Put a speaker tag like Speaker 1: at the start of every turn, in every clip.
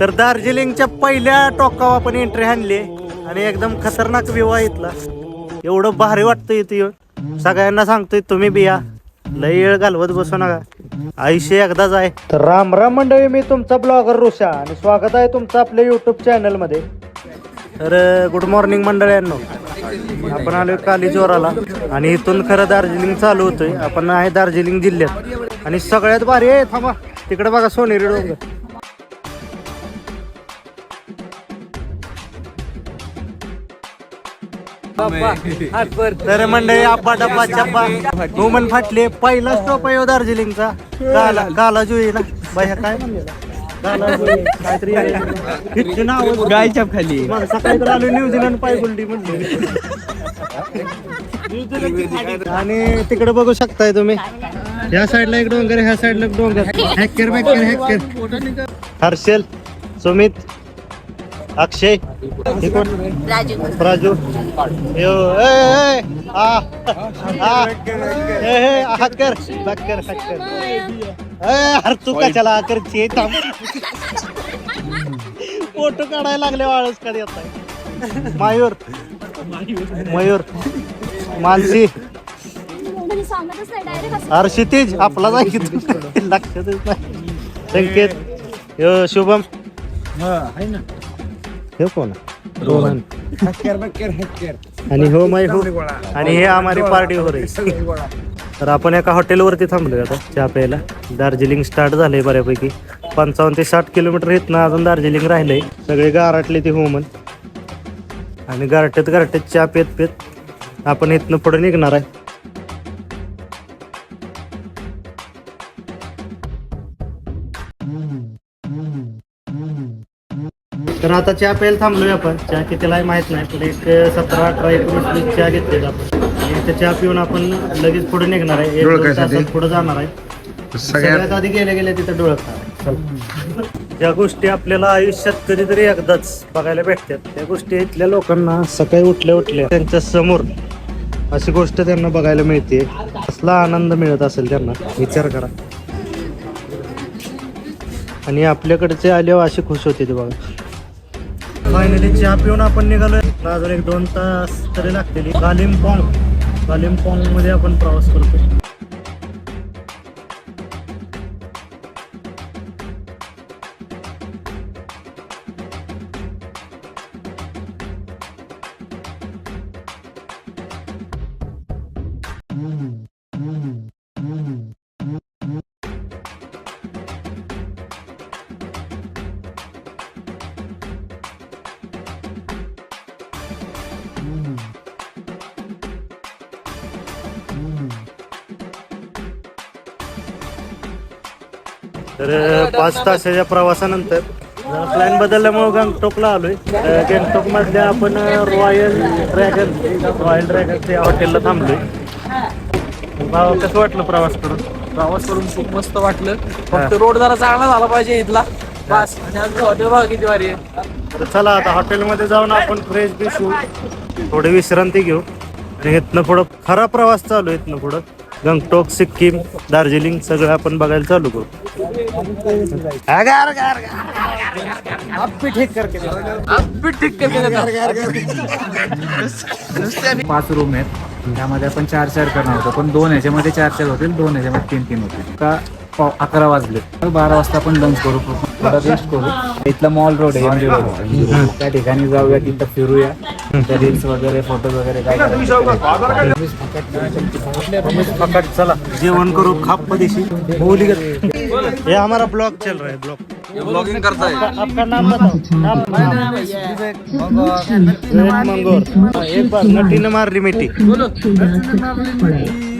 Speaker 1: तर दार्जिलिंगच्या पहिल्या टोकावर आपण एंट्री आणली आणि एकदम खतरनाक आहे इथला. एवढं भारी वाटतं इथे येऊन. सगळ्यांना सांगतोय तुम्ही बिया लई वेळ घालवत बसू नका. आयुष्य एकदाच आहे. तर राम राम मंडळी मी तुमचा ब्लॉगर ऋषा आणि स्वागत आहे तुमचं आपल्या युट्यूब चॅनलमध्ये तर गुड मॉर्निंग मंडळ्यांनो. आपण आलोय काली जोराला आणि इथून खरं दार्जिलिंग चालू होतोय. आपण आहे दार्जिलिंग जिल्ह्यात. आणि सगळ्यात भारी आहे थांबा. तिकडे बघा सोनेरी डोंगर. तर मंडळी आप्पा डब्बा चप्पा हुमन फाटले. पहिला स्टॉप आहे हो दार्जिलिंगचा. काला काला जुई ना. बाया काय म्हणलेला काला जुई काहीतरी इतके नाव
Speaker 2: गायच्या खाली
Speaker 1: सकाळी तर आलो न्यूझीलंड पाय गुलटी म्हणली. आणि तिकडे बघू शकताय तुम्ही. ह्या साईडला एक डोंगर ह्या साईडला एक डोंगर. Hacker hacker Harshal Sumit Akshay? हे कोण? राजू. राजू यो ए ए आ आ ए ए हक्कर हक्कर हॅकर ए हर चला हक्कर चे थांब. फोटो काढायला लागले वाळूस कधी आता. मयूर. मयूर. मानसी. अरे क्षितिज आपला जाय की तू. लक्षातच नाही. संकेत. यो शुभम. ना. कोण रोहन. आणि हो माय हो. आणि हे आम्हारी पार्टी हो रही तर आपण एका हॉटेलवरती थांबलोय आता चहा प्यायला. दार्जिलिंग स्टार्ट झालंय बऱ्यापैकी. पंचावन्न ते साठ किलोमीटर इथनं अजून दार्जिलिंग राहिलंय. सगळे गारटले ते होमन. आणि गारठ्यात गारठ्यात चहा पेत पेत आपण इथनं पुढे निघणार आहे. तर आता चहा प्यायला थांबलोय आपण. चहा कितीला आहे माहीत नाही पण एक सतरा अठरा एकोणीस वीस चहा घेतलेत आपण. आणि इथं चहा पिऊन आपण लगेच पुढे निघणार आहे. एक दोन तासात पुढे जाणार आहे. सगळ्यात आधी गेल्या गेल्या तिथं डोळख ज्या गोष्टी आपल्याला आयुष्यात कधीतरी एकदाच बघायला भेटतात. त्या गोष्टी इथल्या लोकांना सकाळी उठल्या उठल्या त्यांच्यासमोर अशी गोष्ट त्यांना बघायला मिळते. कसला आनंद मिळत असेल त्यांना विचार करा. आणि आपल्याकडचे आल्यावर असे खुश होते ते बघा. फायनली चहा पिऊन आपण निघालोय. अजून एक दोन तास तरी लागतील. कालिंपॉंग कालिंपॉंगमध्ये आपण प्रवास करतो तर पाच तासाच्या प्रवासानंतर प्लॅन बदलल्यामुळे गंगटोकला आलोय. गंगटोक मधल्या आपण रॉयल ड्रॅगन रॉयल ड्रॅगन त्या हॉटेलला थांबलोय. भावा, कसं वाटलं प्रवास करून
Speaker 2: प्रवास करून खूप मस्त वाटलं. फक्त रोड जरा चांगला झाला पाहिजे इथला. बस. हॉटेल बघा किती
Speaker 1: तर चला आता हॉटेलमध्ये जाऊन आपण फ्रेश बिश होऊ थोडी विश्रांती घेऊ. आणि इथनं पुढं खरा प्रवास चालू आहे इथनं पुढं. गंगटोक सिक्कीम दार्जिलिंग सगळं आपण बघायला चालू करू.
Speaker 2: पाच रूम आहेत. त्यामध्ये आपण चार चार करणार होतो. पण दोन ह्याच्यामध्ये चार चार होतील दोन ह्याच्यामध्ये तीन तीन होतील. का पाव- अकरा वाजले? बारा वाजता आपण लंच करू. थोडा रेस्ट करू. इथला मॉल रोड आहे MG रोड त्या ठिकाणी जाऊया तिथं फिरूया. त्या रील्स वगैरे फोटो वगैरे काय
Speaker 1: पकड़ चला. जेवण करू खाप दिशी बोली ये हमारा ब्लॉग चल रहा है ब्लॉग.
Speaker 2: ब्लॉगिंग करताय.
Speaker 1: आपका नाम बताओ. नाम मंगोर हाँ, एक बार नटी ने मार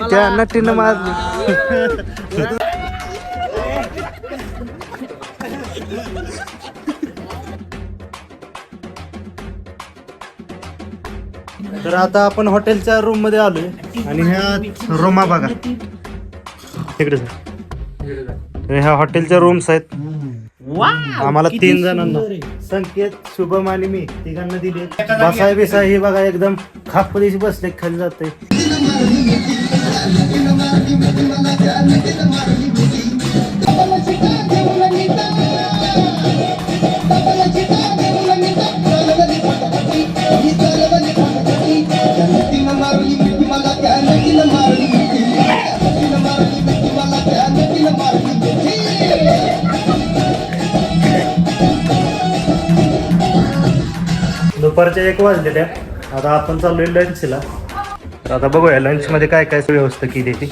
Speaker 1: क्या नटी ने मार तर आता आपण हॉटेलच्या रूममध्ये आलोय. आणि ह्या रूमा बघा. तिकडे ह्या हॉटेलच्या रूम्स आहेत. आम्हाला तीन जणांना. संकेत शुभम आणि मी तिघांना दिले बसाय बिसाय हे बघा एकदम खापदिशी बसले खाली जाते दुपारच्या एक वाजलेल्या आता आपण चाललोय लंचला तर आता बघूया लंचमध्ये काय काय व्यवस्था केली ती.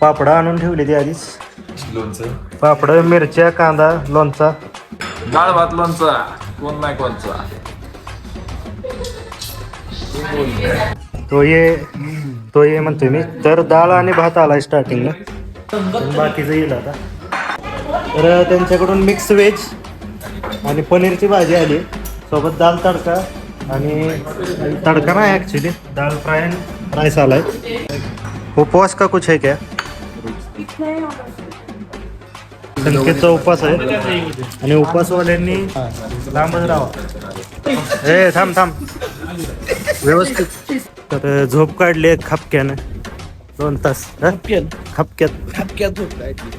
Speaker 1: पापडा आणून ठेवली ती आधीच.
Speaker 3: लोणचं.
Speaker 1: पापड मिरच्या कांदा लोणचा.
Speaker 3: डाळ भात लोणचा. कोण नाही कोणचा.
Speaker 1: तो ये तो ये म्हणतोय मी. तर डाळ आणि भात आलाय स्टार्टिंगला बाकीचं येईल आता. तर त्यांच्याकडून मिक्स व्हेज आणि पनीरची भाजी आली. सोबत दाल तडका आणि तडका नाही ॲक्च्युली दाल फ्राय राईस आलाय. उपवास का कुछ है क्या? संकेतचा उपवास आहे. आणि उपवासवाल्यांनी लांबच राहा ए थांब थांब. व्यवस्थित. तर झोप काढली आहे खापक्यानं. दोन तास हं? खापक्यात.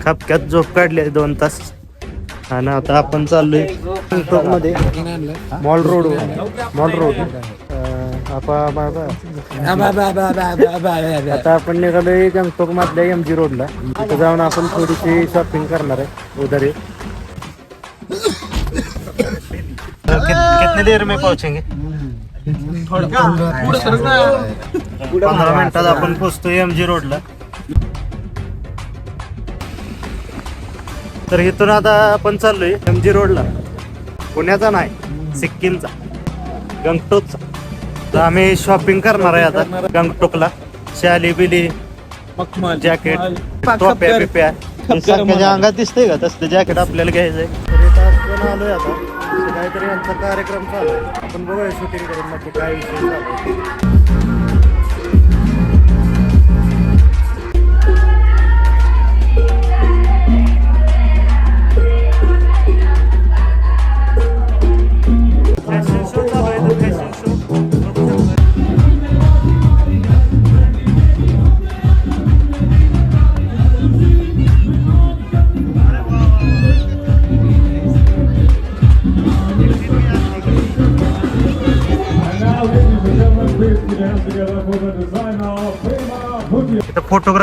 Speaker 1: खापक्यात झोप काढली आहे दोन तास. आणि आता आपण चाललोय गंगटोकमध्ये. Mall road mall road. आता आपण निघालोय गंगटोक मधल्या एम जी रोडला तिथं जाऊन आपण थोडीशी शॉपिंग करणार आहे उधर. कितने देर में पहुंचेंगे? पंधरा मिनिटात आपण पोहोचतोय एम जी रोडला तर इथून आता आपण चाललोय एम जी रोडला पुण्याचा नाही सिक्कीमचा. गंगटोकचा. तर आम्ही शॉपिंग करणार आहे आता गंगटोकला. शाली बिली जॅकेट टोप्या बिप्या. हे सारख्याच्या अंगात दिसतंय का? तसलं जॅकेट आपल्याला घ्यायचंय. तर इथं आपण आलोय आता? काहीतरी आमचा कार्यक्रम चालू आहे. आपण बघूया शूटिंग करून नक्की काय विषय चालू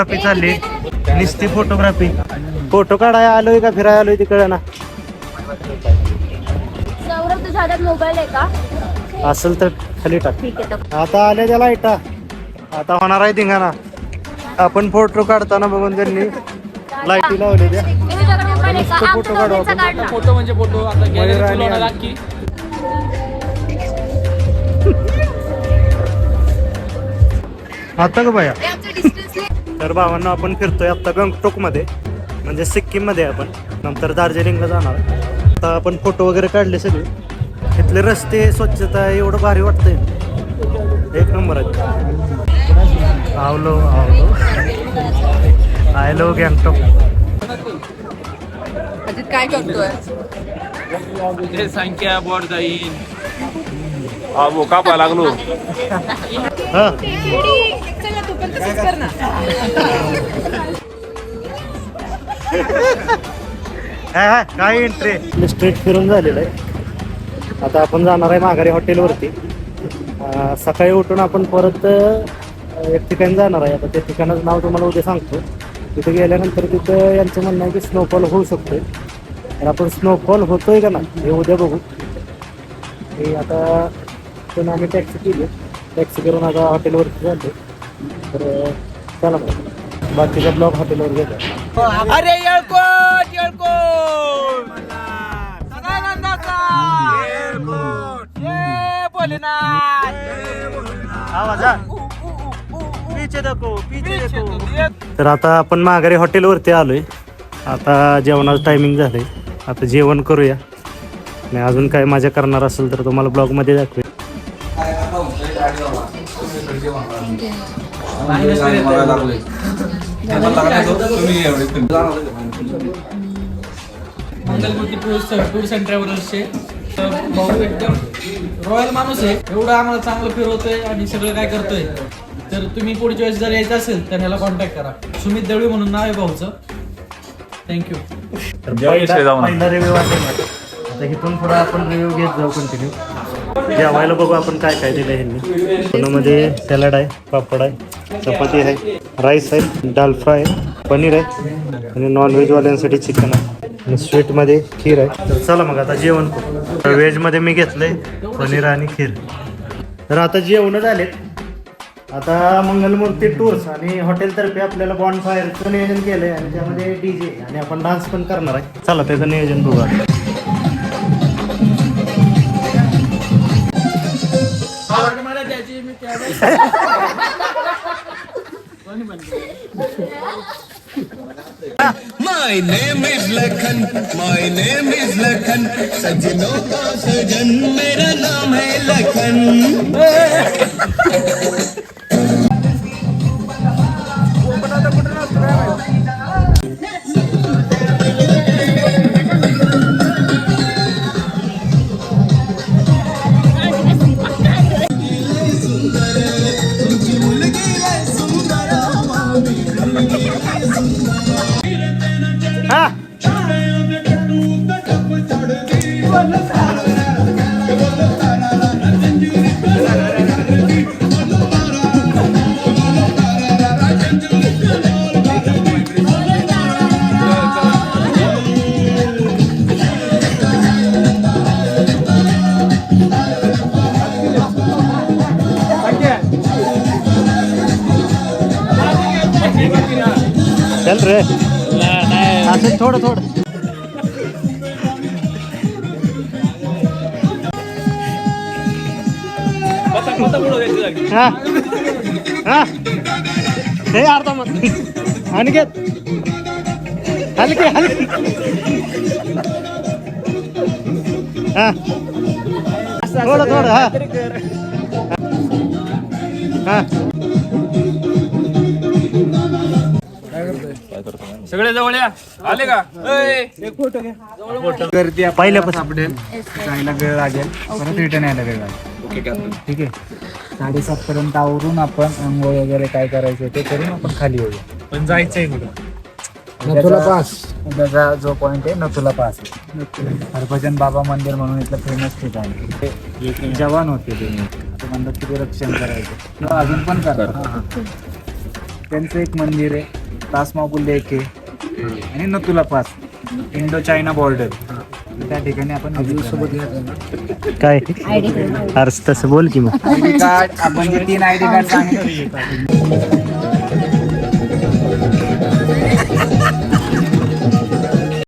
Speaker 1: फोटोग्राफी चालली. नुसती फोटोग्राफी फोटो काढाय आलोय का फिरायला आलोय तिकडे ना?
Speaker 4: सौरभ तुझ्या हातात मोबाईल आहे का?
Speaker 1: असेल तर खाली टाक.
Speaker 4: ठीक आहे तर
Speaker 1: आता आले त्या लाईटा आता होणार आहे धिंगाणा. आपण फोटो काढताना बघून त्यांनी लाईटी लावली त्या.
Speaker 4: मी तुझ्याकडे मोबाईल आहे का?
Speaker 1: नुसतं
Speaker 4: आमचा
Speaker 1: फोटो काढू आपण.
Speaker 2: फोटो म्हणजे फोटो. आता
Speaker 1: मयूर आणि आता का बाया तर भावांना आपण फिरतोय आता गंगटोकमध्ये म्हणजे सिक्कीममध्ये आपण. नंतर दार्जिलिंगला जाणार. आता आपण फोटो वगैरे काढले सगळे. इथले रस्ते स्वच्छता एवढं भारी वाटतंय. एक नंबर आहे. आवलो आवलो. आयलो गँगटोक.
Speaker 5: अजित काय करतोय?
Speaker 2: संख्या बोर्ड जाईल
Speaker 3: हा भो कापा लागलो.
Speaker 1: हा.
Speaker 5: पण तसंच कर ना
Speaker 1: हा, हा, काय एंट्री स्ट्रीट फिरून झालेलं आहे. आता आपण जाणार आहे माघारी हॉटेलवरती. सकाळी उठून आपण परत एक ठिकाणी जाणार आहे. आता त्या ठिकाणाचं नाव तुम्हाला उद्या सांगतो. तिथे गेल्यानंतर तिथं यांचं म्हणणं आहे की स्नोफॉल होऊ शकतोय. तर आपण स्नोफॉल होतोय का ना हे उद्या बघू. हे आता पण आम्ही टॅक्सी केली. टॅक्सी करून आता हॉटेलवरती जातो तर चला मग. बाकीचा ब्लॉग हॉटेलवर घेतो
Speaker 2: अरे येळकोट येळकोट.
Speaker 1: तर आता आपण माघारी हॉटेलवरती आलोय. आता जेवणाचं टायमिंग झालंय. आता जेवण करूया. आणि अजून काय मजा करणार असेल तर तुम्हाला ब्लॉगमध्ये दाखवेल
Speaker 6: मंगलमूर्ती टूर्स टूर्स अँड ट्रॅव्हलर्सचे तर भाऊ एकदम रॉयल माणूस आहे. एवढं आम्हाला चांगलं फिरवतोय आणि सगळं काय करतोय. तर तुम्ही पुढच्या वेळेस जर यायचं असेल तर ह्याला कॉन्टॅक्ट करा. सुमित दळवी म्हणून नाव आहे भाऊचं. थँक्यू
Speaker 1: पहिला रिव्ह्यू आता इथून पुढे आपण रिव्ह्यू घेत जाऊ कंटिन्यू जेवायला बघू आपण काय काय दिलं ह्यांनी पुण्यामध्ये सॅलड आहे पापड आहे. चपाती आहे राईस आहे दाल फ्राय आहे पनीर आहे आणि नॉनव्हेजवाल्यांसाठी चिकन आहे. आणि स्वीटमध्ये खीर आहे. तर चला मग आता जेवण करू. व्हेजमध्ये मी घेतलंय पनीर आणि खीर. तर आता जेवण झालेत. आता मंगलमूर्ती टूर्स आणि हॉटेलतर्फे आपल्याला बॉन्ड फायरचं नियोजन केलंय आणि त्यामध्ये डीजे आणि आपण डान्स पण करणार आहे. चला त्याचं नियोजन बघू आता.
Speaker 6: मला त्याची मी
Speaker 7: My name is Lakhan, my name is Lakhan, सजनों का सजन मेरा नाम है लखन
Speaker 1: रे. असं थोडं थोडं. हा. हा. हे अर्धा मत. आणि घेत. हलकी हलकी. हा. थोडं थोडं हा. हा.
Speaker 3: सगळे जवळ या. आले का?
Speaker 2: गर्दी
Speaker 1: पहिल्यापासून.
Speaker 2: सापडेल. जायला वेळ लागेल. परत रिटर्न यायला वेळ लागेल. ठीक आहे? साडेसात पर्यंत आवरून आपण अंघोळ वगैरे काय करायचं ते करून आपण खाली येऊया. पण जायचंय कुठं? नथुला पास. त्याचा जो पॉइंट आहे नथुला पास. हरभजन बाबा मंदिर म्हणून इथलं फेमस ठिकाण आहे. जवान होते ते. म्हणतात की ते रक्षण करायचं. अजून पण करतात. त्यांचं एक मंदिर आहे. तासमागुल लेक आहे. आणि Nathula pass. Indo China border त्या ठिकाणी आपण सोबत
Speaker 1: काय? अरे तसं बोल की मग.
Speaker 2: आयडी कार्ड आपण जे तीन आयडी कार्ड सांगितले.